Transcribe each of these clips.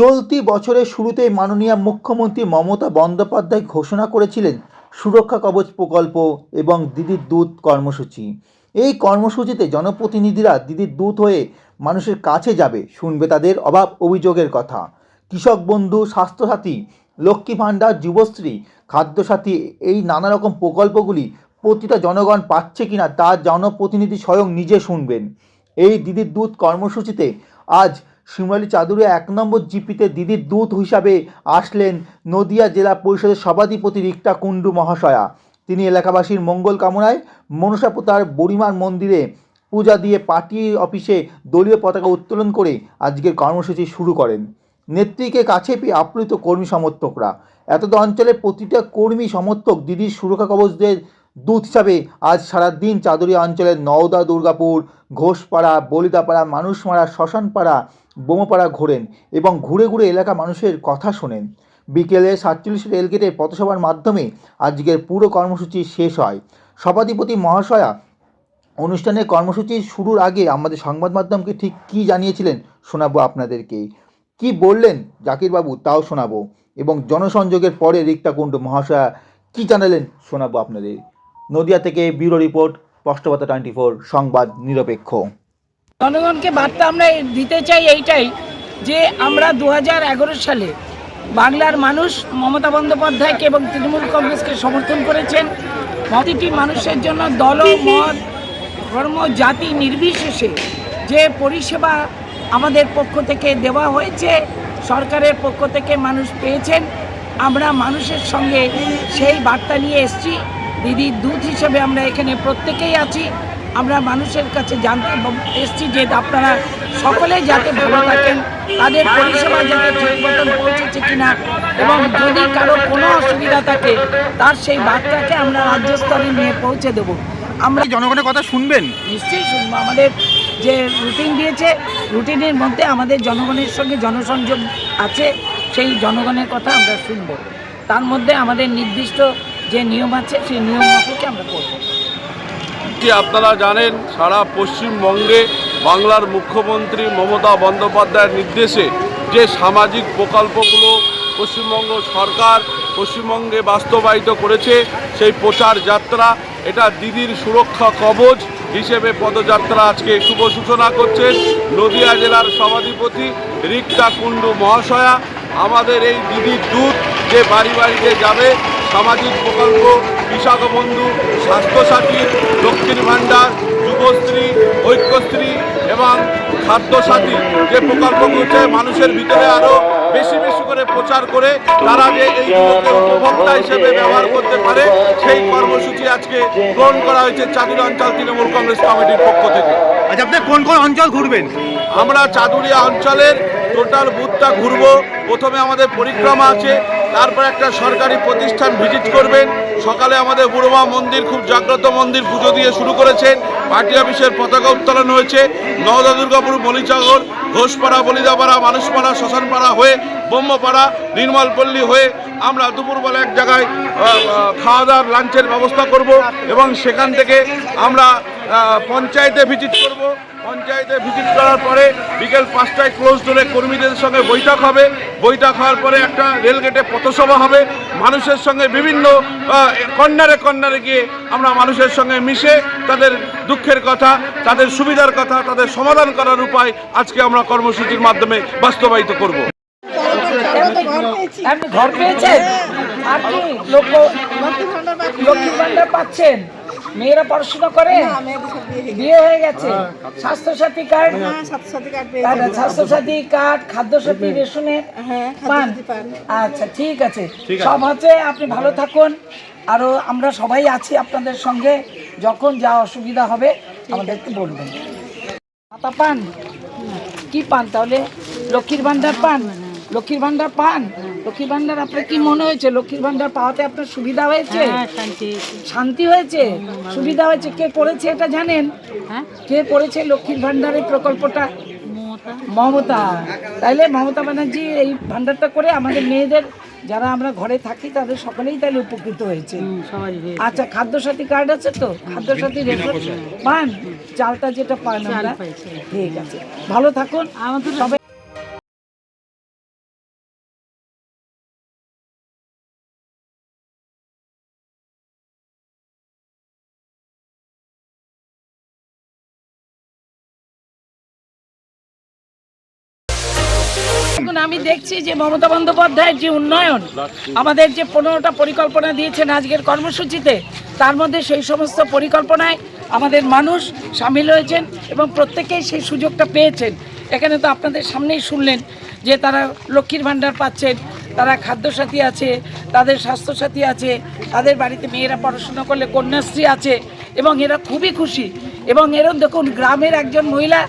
চলতি বছরের শুরুতেই মাননীয় মুখ্যমন্ত্রী মমতা বন্দ্যোপাধ্যায় ঘোষণা করেছিলেন সুরক্ষা কবচ প্রকল্প এবং দিদির দূত কর্মসূচি। এই কর্মসূচিতে জনপ্রতিনিধিরা দিদির দূত হয়ে মানুষের কাছে যাবে, শুনবে তাদের অভাব অভিযোগের কথা। কৃষক বন্ধু, স্বাস্থ্যসাথী, লক্ষ্মী ভাণ্ডার, যুবশ্রী, খাদ্যসাথী, এই নানা রকম প্রকল্পগুলি প্রতিটা জনগণ পাচ্ছে কিনা তা জনপ্রতিনিধি স্বয়ং নিজে শুনবেন। এই দিদির দূত কর্মসূচিতে আজ শিমলি চাদুরে এক নম্বর জিপিতে দিদির দূত হিসাবে আসলেন নদিয়া জেলা পরিষদের সভাধিপতি রিক্তা কুণ্ডু মহাশয়া। তিনি এলাকাবাসীর মঙ্গল কামনায় মনসাপোতার বড়িমার মন্দিরে পূজা দিয়ে পার্টি অফিসে দলীয় পতাকা উত্তোলন করে আজকের কর্মসূচি শুরু করেন। নেত্রীকে কাছে পেয়ে আপ্লুত কর্মী সমর্থকরা। এতদ অঞ্চলের প্রতিটা কর্মী সমর্থক দিদির সুরক্ষা কবচদের দূত হিসাবে আজ সারাদিন চাদুরিয়া অঞ্চলের নওদা, দুর্গাপুর, ঘোষপাড়া, বলিদাপাড়া মানুষমারা শ্মশানপাড়া বোমাপাড়া ঘোরেন এবং ঘুরে ঘুরে এলাকা মানুষের কথা শোনেন। বিকেলে সাতচল্লিশ রেলগেটে পথসভার মাধ্যমে আজকের পুরো কর্মসূচি শেষ হয়। সভাধিপতি মহাশয়া অনুষ্ঠানের কর্মসূচি শুরুর আগে আমাদের সংবাদ মাধ্যমকে ঠিক কী জানিয়েছিলেন শোনাবো আপনাদেরকে। কি বললেন জাকিরবাবু তাও শোনাবো এবং জনসংযোগের পরে রিক্তা কুণ্ডু মহাশয়া কী জানালেন শোনাবো আপনাদের। নদিয়া থেকে ব্যুরো রিপোর্ট, স্পষ্টবার্তা টোয়েন্টি ফোর, সংবাদ নিরপেক্ষ। জনগণকে বার্তা আমরা দিতে চাই এইটাই যে আমরা দু হাজার এগারো সালে বাংলার মানুষ মমতা বন্দ্যোপাধ্যায়কে এবং তৃণমূল কংগ্রেসকে সমর্থন করেছেন। প্রতিটি মানুষের জন্য দল, মত, ধর্ম, জাতি নির্বিশেষে যে পরিষেবা আমাদের পক্ষ থেকে দেওয়া হয়েছে, সরকারের পক্ষ থেকে মানুষ পেয়েছেন। আমরা মানুষের সঙ্গে সেই বার্তা নিয়ে এসেছি। দিদির দূত হিসেবে আমরা এখানে প্রত্যেকেই আছি। আমরা মানুষের কাছে জানতে এসেছি যে আপনারা সকলে যাতে ভালো থাকেন তাদের পরিষেবা যাতে ঠিক মতন পৌঁছেছে কিনা এবং যদি কারও কোনো অসুবিধা থাকে তার সেই বার্তাকে আমরা রাজ্য স্তরে নিয়ে পৌঁছে দেবো। আমরা জনগণের কথা শুনবেন? নিশ্চয়ই শুনব। আমাদের যে রুটিন দিয়েছে রুটিনের মধ্যে আমাদের জনগণের সঙ্গে জনসংযোগ আছে সেই জনগণের কথা আমরা শুনব। তার মধ্যে আমাদের নির্দিষ্ট যে নিয়ম আছে সেই নিয়ম মাফিকে আমরা করব। কি আপনারা জানেন, সারা পশ্চিমবঙ্গে বাংলার মুখ্যমন্ত্রী মমতা বন্দ্যোপাধ্যায়ের নির্দেশে যে সামাজিক প্রকল্পগুলো পশ্চিমবঙ্গ সরকার পশ্চিমবঙ্গে বাস্তবায়িত করেছে, সেই প্রচার যাত্রা, এটা দিদির সুরক্ষা কবচ হিসেবে পদযাত্রা আজকে শুভ সূচনা করছেন। নদিয়া জেলার সভাধিপতি রিক্তা কুণ্ডু মহাশয়া, আমাদের এই দিদির দূত যে বাড়ি বাড়িতে যাবে, সামাজিক প্রকল্প কৃষক বন্ধু স্বাস্থ্যসাথী লক্ষ্মীর ভাণ্ডার যুবশ্রী ঐক্যশ্রী এবং খাদ্যসাথী যে প্রকল্পগুলো মানুষের ভিতরে আরও বেশি বেশি করে প্রচার করে তারা যে এইগুলোকে উপভোক্তা হিসেবে ব্যবহার করতে পারে সেই কর্মসূচি আজকে গ্রহণ করা হয়েছে চাঁদুর অঞ্চল তৃণমূল কংগ্রেস কমিটির পক্ষ থেকে। আচ্ছা আপনি কোন কোন অঞ্চল ঘুরবেন? আমরা চাঁদুরিয়া অঞ্চলের টোটাল বুথটা ঘুরবো। প্রথমে আমাদের পরিক্রমা আছে তারপর একটা সরকারি প্রতিষ্ঠান ভিজিট করবেন। সকালে আমাদের বুড়োমা মন্দির, খুব জাগ্রত মন্দির পুজো দিয়ে শুরু করেছেন। পার্টি অফিসের পতাকা উত্তোলন হয়েছে। নওদা, দুর্গাপুর বলিচাগর ঘোষপাড়া, বলিদাপাড়া মানুষপাড়া শ্মশানপাড়া হয়ে ব্রহ্মপাড়া, নির্মলপল্লী হয়ে আমরা দুপুরবেলা এক জায়গায় খাওয়া দাওয়ার লাঞ্চের ব্যবস্থা করব এবং সেখান থেকে আমরা পঞ্চায়েতে ভিজিট করব। পঞ্চায়েতে ভিজিট করার পরে বিকেল পাঁচটায় ক্লোজ ডোরে কর্মীদের সঙ্গে বৈঠক হবে। বৈঠক হওয়ার পরে একটা রেলগেটে পথসভা হবে। মানুষের সঙ্গে বিভিন্ন কর্নারে কর্নারে গিয়ে আমরা মানুষের সঙ্গে মিশে তাদের দুঃখের কথা তাদের সুবিধার কথা তাদের সমাধান করার উপায় আজকে আমরা কর্মসূচির মাধ্যমে বাস্তবায়িত করব। আপনি ঘর পেয়েছেন? আর কি লক্ষ্মী ভাণ্ডার পাচ্ছেন? মেয়েরা পড়াশোনা করে? বিয়ে হয়ে গেছে। স্বাস্থ্যসাথী কার্ড? হ্যাঁ সাথী কার্ড আচ্ছা, স্বাস্থ্যসাথী কার্ড খাদ্যসাথী রেশনের হ্যাঁ পান? আচ্ছা ঠিক আছে। সব আছে আপনি ভালো থাকুন। আরও আমরা সবাই আছি আপনাদের সঙ্গে। যখন যা অসুবিধা হবে আমাদেরকে বলবেন। মাতা পান? কি পান তাহলে? লক্ষ্মীর ভাণ্ডার পান? লক্ষ্মীর ভাণ্ডার পান? লক্ষ্মীর ভাণ্ডার আপনার কি মনে হয়েছে? লক্ষ্মীর ভাণ্ডার পাওয়াতে আপনার সুবিধা হয়েছে? শান্তি। হয়েছে? সুবিধা হয়েছে? কে করেছে এটা জানেন? কে করেছে লক্ষ্মীর ভাণ্ডারের প্রকল্পটা? মমতা। তাইলে মমতা ব্যানার্জি এই ভাণ্ডারটা করে আমাদের মেয়েদের যারা আমরা ঘরে থাকি তাদের সকলেই তাহলে উপকৃত হয়েছে। আচ্ছা খাদ্যসাথী কার্ড আছে তো? খাদ্যসাথী রেশন পান? চালটা যেটা পান আমরা? ঠিক আছে। ভালো থাকুন। আমাদের সবাই দেখুন, আমি দেখছি যে মমতা বন্দ্যোপাধ্যায়ের যে উন্নয়ন, আমাদের যে পনেরোটা পরিকল্পনা দিয়েছেন আজকের কর্মসূচিতে, তার মধ্যে সেই সমস্ত পরিকল্পনায় আমাদের মানুষ সামিল হয়েছেন এবং প্রত্যেকেই সেই সুযোগটা পেয়েছেন। এখানে তো আপনাদের সামনেই শুনলেন যে তারা লক্ষ্মীর ভাণ্ডার পাচ্ছেন, তারা খাদ্যসাথী আছে, তাদের স্বাস্থ্যসাথী আছে, তাদের বাড়িতে মেয়েরা পড়াশোনা করলে কন্যাশ্রী আছে এবং এরা খুবই খুশি। এবং এরম দেখুন, গ্রামের একজন মহিলা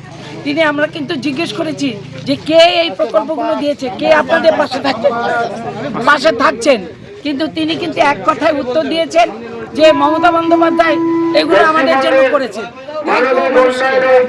তিনি আমরা কিন্তু জিজ্ঞেস করেছি যে কে এই প্রকল্পগুলো দিয়েছে, কে আপনাদের পাশে থাকছেন পাশে থাকছেন কিন্তু তিনি কিন্তু এক কথায় উত্তর দিয়েছেন যে মমতা বন্দ্যোপাধ্যায় এগুলো আমাদের জন্য করেছে।